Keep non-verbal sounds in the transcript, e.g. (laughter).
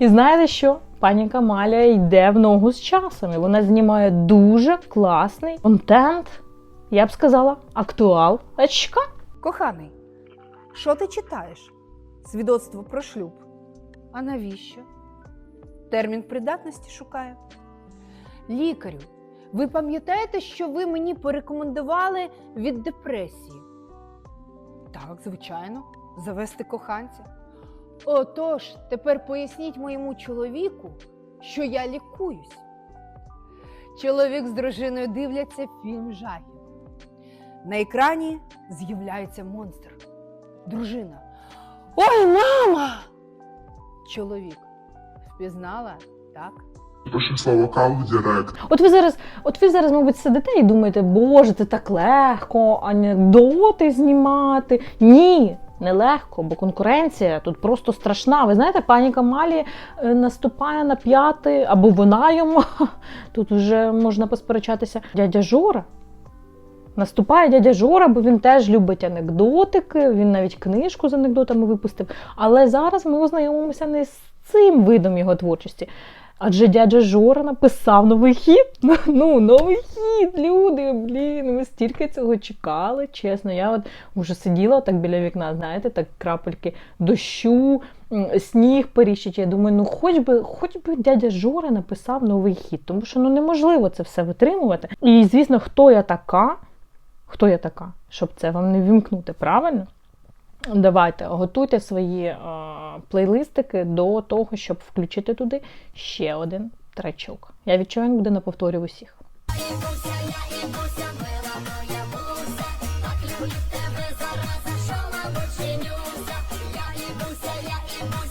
І знаєте що? Пані Камаля йде в ногу з часом. і Вона знімає дуже класний контент. Я б сказала, актуал. Очка. Коханий, що ти читаєш? Свідоцтво про шлюб. А навіщо? Термін придатності шукаю. Лікарю, ви пам'ятаєте, що ви мені порекомендували від депресії? Так, звичайно, завести коханця. Отож, тепер поясніть моєму чоловіку, що я лікуюсь. Чоловік з дружиною дивляться фільм жахів. На екрані з'являється монстр. Дружина. Ой, мама! Чоловік. Впізнала? Так. Пиши слово кал в директ. От ви зараз, от ви зараз, мабуть, сидите і думаєте, боже, це так легко, анекдоти знімати. Ні, не легко, бо конкуренція тут просто страшна. Ви знаєте, пані Камалі е, наступає на п'яти, або вона йому. (laughs) Тут вже можна посперечатися. Дядя Жора. Наступає дядя Жора, бо він теж любить анекдотики, він навіть книжку з анекдотами випустив. Але зараз ми ознайомимося не з цим видом його творчості. Адже дядя Жора написав новий хіт. (laughs) Ну, новий хіт, люди, блін, ми стільки цього чекали, чесно. Я от вже сиділа так біля вікна, знаєте, так крапельки дощу, сніг періщить. Я думаю, ну хоч би, хоч би дядя Жора написав новий хіт, тому що ну неможливо це все витримувати. І звісно, хто я така, хто я така, щоб це вам не вімкнути, правильно? Давайте готуйте свої плейлистики до того, щоб включити туди ще один тречок. Я відчуваю, він буде на повторі усіх. Я і буся, я і